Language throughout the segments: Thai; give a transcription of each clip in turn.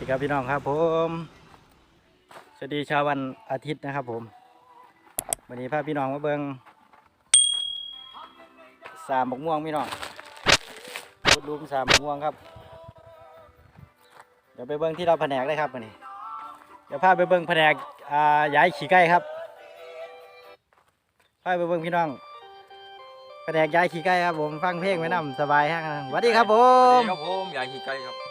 ดีครับพี่น้องครับผมสวัสดีเชาววันอาทิตย์นะครับ ผม วันนี้พาพี่น้องมาเบิงสามบกม่วงพี่น้องขุดลุมสามบกม่วงครับ เดี๋ยวไปเบิงที่เราแผนกเลยครับวันนี้ เดี๋ยวพาไปเบิงแผนกอ่าย้ายขี่ไก่ครับพาไปเบิงพี่น้องแผนกย้ายขี่ไก่ครับผมฟังเพลงไว้นำสบายฮะสวัสดีครับผมสวัสดีครับผมอยากขี่ไก่ครับ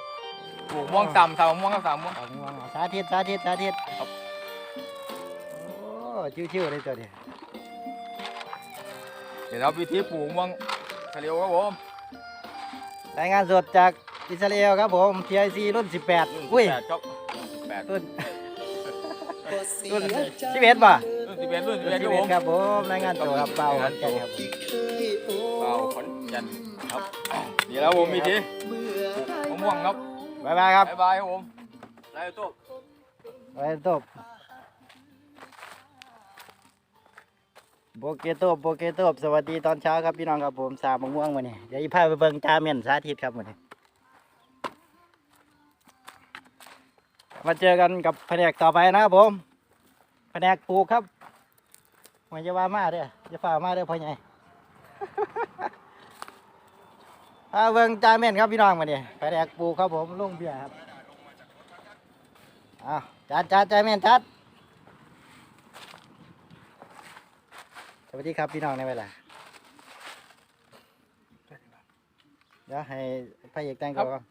ปลูกม่วงต่ำสาวม่วงครับสาวม่วงสามม่วงสาธิตสาธิตสาธิตครับ โอ้ชิวๆเลยตัวเดียวเดี๋ยวเราวิธีปลูกม่วงทะเลครับผมรายงานสดจากอิสราเอลครับผม TIC รุ่น 18 อุ้ย แปดครับแปดรุ่นรุ่น11ป่ะรุ่นสิบเอ็ดรุ่นสิบรุ่นเอ็ดครับผม11ครับผมรายงานตัวครับเบาครับแก่นครับเบาขอนแก่นครับเดี๋ยวเราผมวิธีปลูกมะม่วงครับ บ๊ายบายครับบ๊ายบายครับผมนายตุ๊กไว้ตบโบเกโตบโบเกโตบสวัสดีตอนเช้าครับพี่น้องครับผมสามโมงม่วงมาเนี่ยเดี๋ยวอีพาไปเบิ่งจ่าเมียนสาธิตครับมาเนี่ยมาเจอกันกับแผนกต่อไปนะครับผมแผนกปลูกครับไมันจะว่ามาเด้อจะฝ่ามาเด้อพ่อใหญ่ พาเบิ่งจ่าเมียนครับพี่น้องมาเนี่ยแผนกปลูกครับผมลุงเบียร์ครับอ้าวจัดจัดจ่าเมียนจัดสวัสดีครับพี่น้องในเวลาเดี๋ยวให้พระเอกแต่งตัวก่อน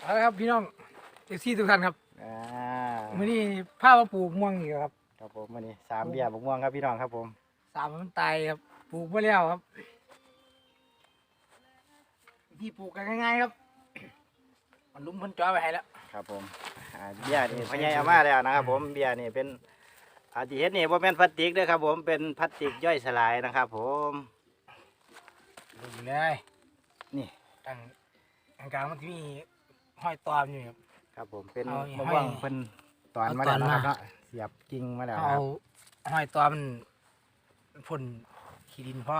เอาละครับพี่น้องเอฟซีทุกท่านครับอ่ามื้อนี้ผ้ามาปลูกม่วงอีกครับครับผมวันนี้สามเบียร์บกม่วงครับพี่น้องครับผม สามมันตายครับปลูกมาแล้วครับ ที่ปลูกกันง่ายๆครับมันลุ้มเพ้นจอยไปให้แล้ว ครับผมอ่าเบียร์นี่พญายเอามาแล้วนะครับผมเบียร์นี่เป็นอาทิเฮ็ดนี่ว่าเป็นพลาสติกเด้อครับ ผมเป็นพลาสติกย่อยสลายนะครับ ผม ดูเลยนี่ ตั้งกลางๆมันจะมีห้อยตอมอยู่ครับ ครับผมเป็นเอามะม่วงให้เพิ่นตอนมาเอาแล้วตอนนะครับมาเนาะเสียบกิ่งมาแล้วนะเอาครับห้อยตอมมันพ่นขี้ดินพ่อ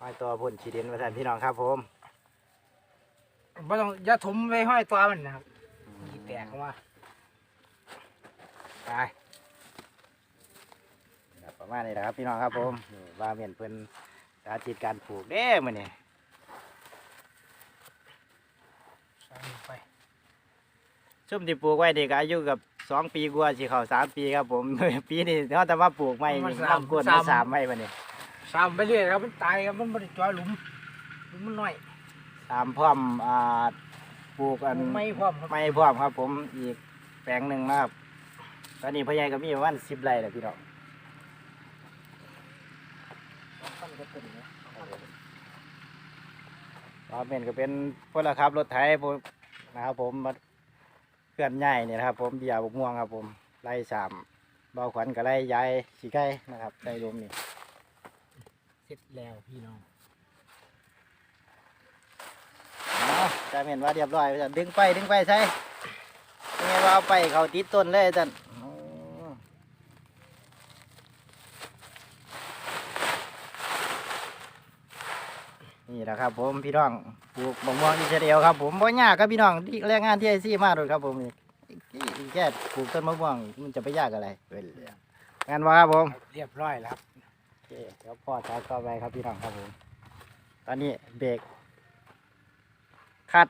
ห้อยตัวพ่นฉีดินมาท่านพี่น้องครับผม ไม่ต้องอย่าถมไปห้อยตอมันนะครับมันสิแตกออกมาตายครับประมาณนี้แหละครับพี่น้องครับผมนี่ว่าเมียนเพิ่นสาธิตการปลูกเด้มื้อนี้ใส่ลงไปชุ่มที่ปลูกไว้นี่ก็อายุกับสองปีกว่าสิเข้าสามปีครับผม ปีนี้เขาแต่ว่าปลูกไม่น้ำกวนมาสามไม่มาเนี่ยซ้ำไปเรื่อยครับมันตายครับมันไม่ได้จอยหลุมหลุมมันน้อย ตามพร้อมอ่าปลูกอันไม่พร้อมครับไม่พร้อมครับ ผมอีกแปลงหนึ่งนะครับ ตอนนี้พ่อใหญ่ก็มีประมาณสิบไร่แล้วพี่น้องเราเป็นก็เป็นพลขับรถไถพวกนะครับ ผมมาเคลื่อนย้ายเนี่ยนะครับ ผมเบียร์บกม่วงครับ ผมไล่สามเบาขวัญกับไล่ย้ายสีไก่นะครับไล่รวมนี่เสร็จแล้วพี่น้อง อ๋อ จะเห็นว่าเรียบร้อยจะดึงไปดึงไปใช่ยังไงว่าเอาไปเขาติดต้นเลยจันอ๋อนี่แหละครับ ผมพี่น้องปลูกบงม่วงอิสราเอลครับ ผมบ่ยากครับพี่น้องที่แรงงานที่ไอซี่มาเลยครับ ผมนี่แค่ปลูกต้นมะม่วงมันจะไปยากอะไรเป็นเรื่องงานว่าครับผม เรียบร้อยแล้วครับโอเคเดี๋ยวพ่อชาร์จต่อไปครับพี่น้องครับผม ตอนนี้เบรก คัด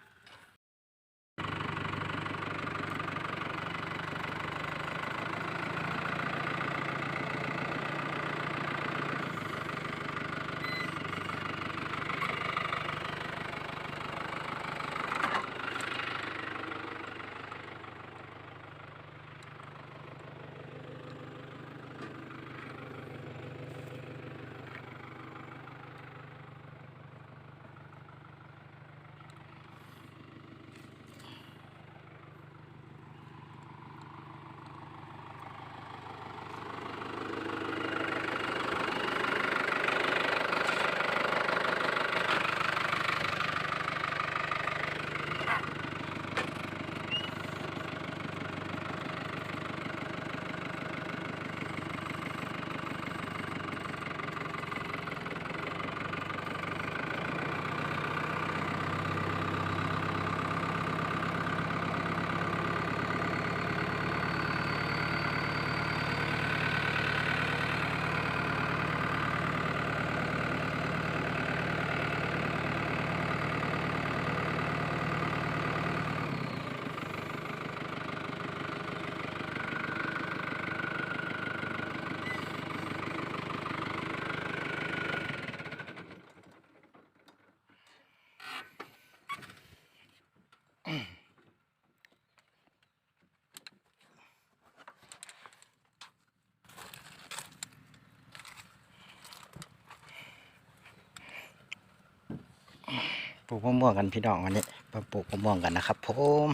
ปลูกมะม่วงกันพี่น้องวันนี้มาปลูกมะม่วงกันนะครับผม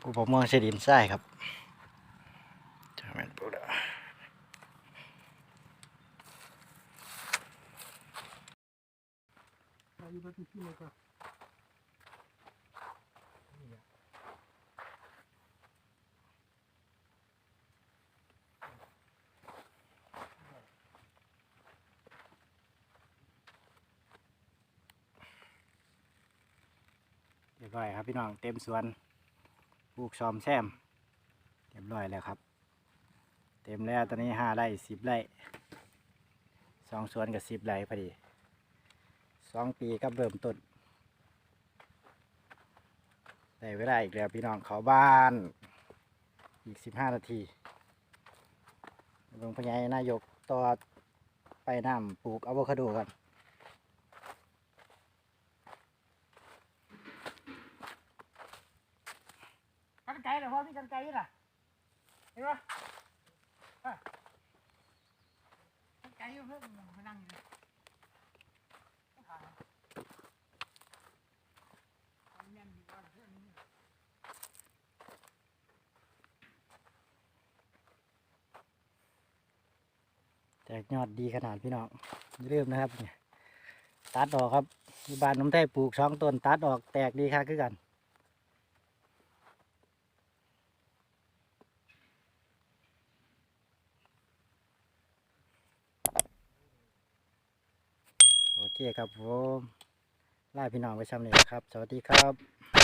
ปลูกมะม่วงเสดินทรายครับจะแม่นปลูกแล้ว เรียบร้อยครับพี่น้องเต็มสวนปลูกซอมแซมเรียบร้อยแล้วครับ เต็มแล้วตอนนี้ห้าไร่สิบไร่สองสวนกับสิบไร่พอดี สองปีก็เริ่มต้นได้เวลาอีกแล้วพี่น้องเขาบ้าน อีกสิบห้านาทีหลวงพญายนายกต่อไปน้ำปลูกอะโวคาโดกันกันไกลเหรอพ่อมีกันไกลอยู่ล่ะเห็นปะกันไกลอยู่เพื่อนมานั่งอยู่อ่าเอาแม่นดีกว่าเพื่อนนี่ แตกยอดดีขนาดพี่น้องอย่มนะครับตัดออกครับมีบ้านน้ำไทยปลูกสองต้นตัดออกแตกดีค่ะคือกันโอเคครับผมไลาพี่น้องไปชมเลยครับ สวัสดีครับ